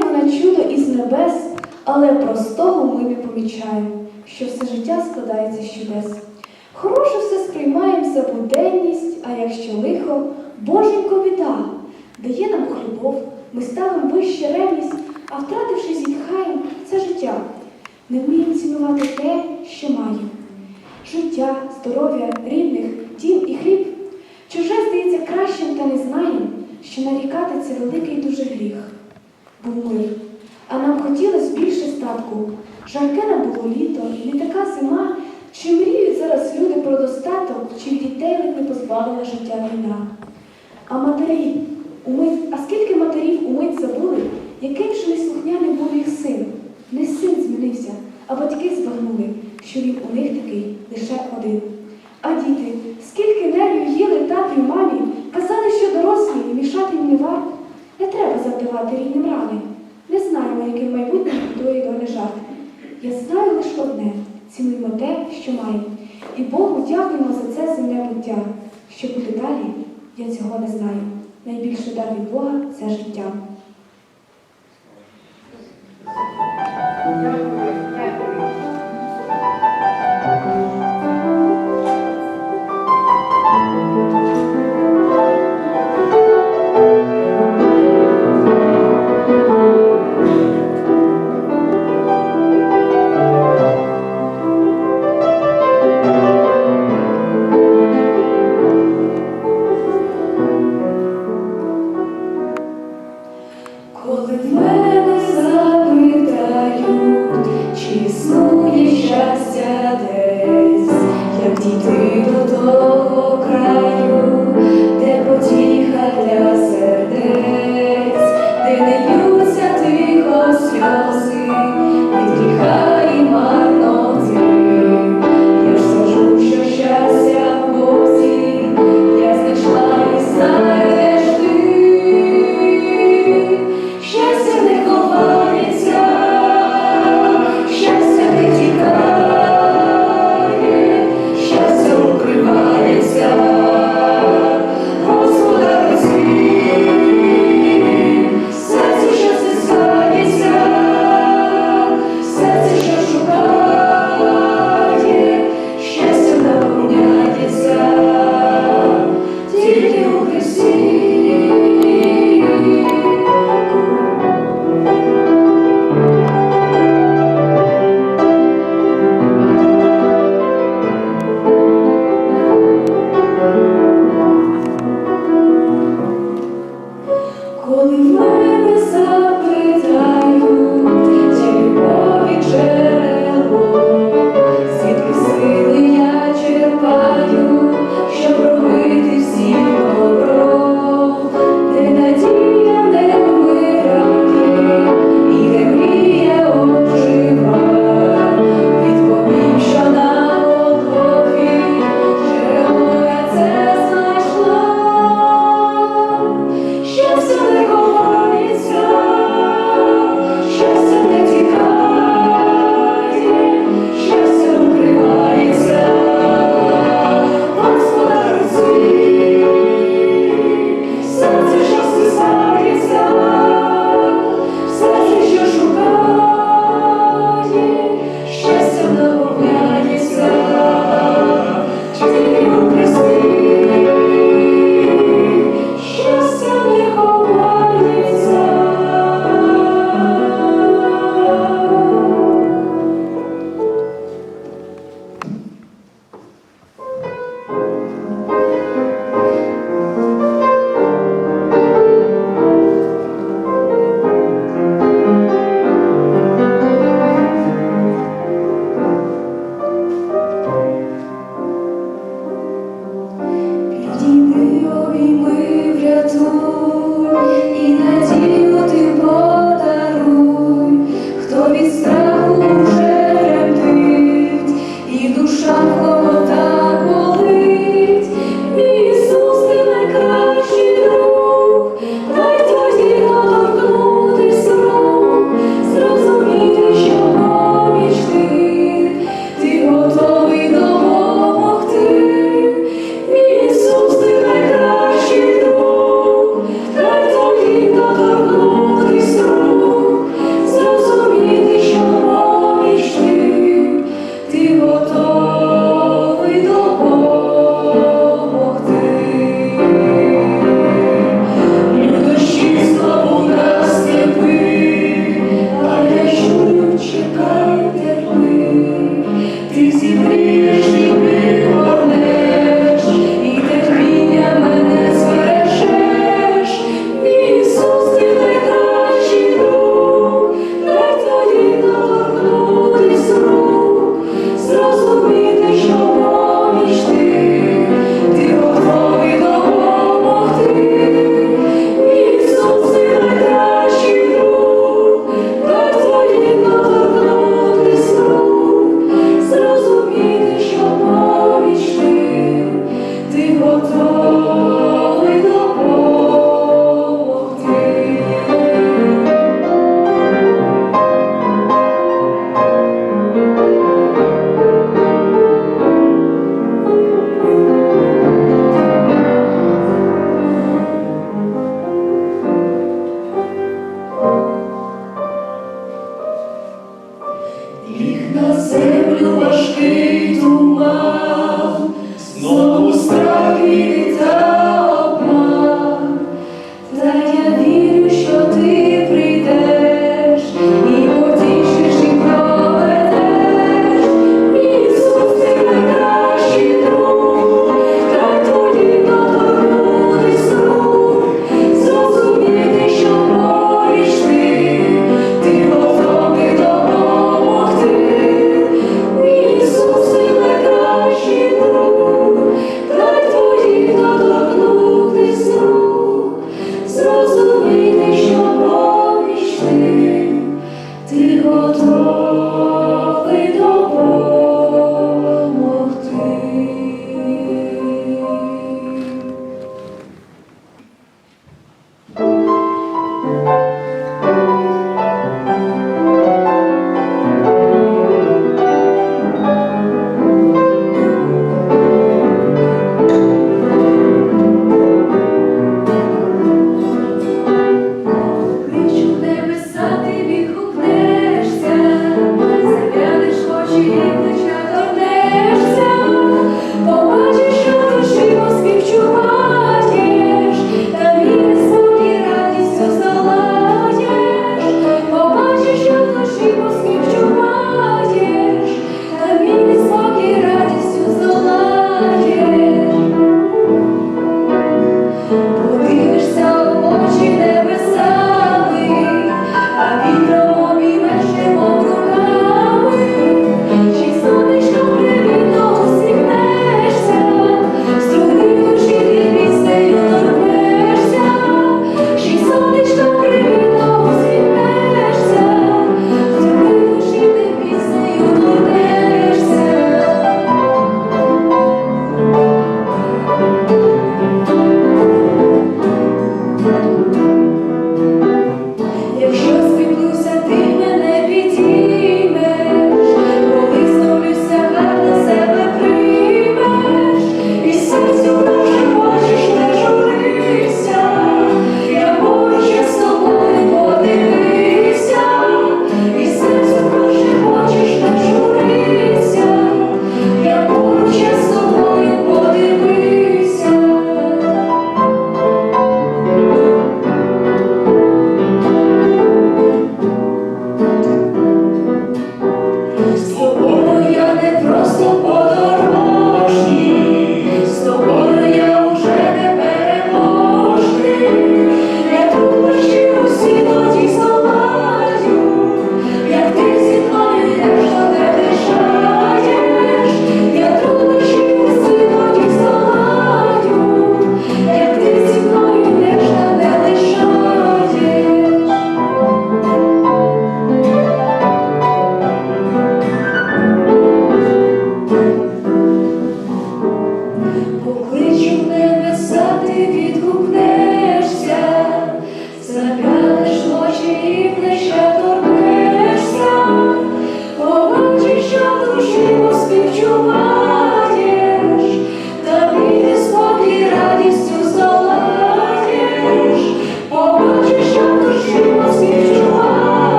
чекаємо на чудо із небес, але простого ми не помічаємо, що все життя складається з чудес. Хороше все сприймаємо за буденність, а якщо лихо, Боженько біда, дає нам любов, ми ставимо вище ревність, а втративши зітхаємо це життя. Не вміємо цінувати те, що маємо. Життя, здоров'я, рідних, дім і хліб. Чуже здається кращим, та не знаєм, що нарікати це великий дуже гріх. Був а нам хотілось більше статку. Жарке нам було літо, і не така зима, чи мріють зараз люди про достаток, чи дітей ледь не позбавила життя війна. А матері, умить, а скільки матерів умить забули, яким же неслухняним був їх син? Не син змінився, а батьки збагнули, що він у них такий лише один. А діти, скільки нервів їли тату мамі, казали, що дорослі мішати їм не варто. Не треба завдавати рідним рани. Не знаємо, яким майбутнім тої доля жарт. Я знаю лише одне цінуємо те, що маємо. І Богу дякуємо за це земне буття. Що буде далі, я цього не знаю. Найбільший дар від Бога це життя.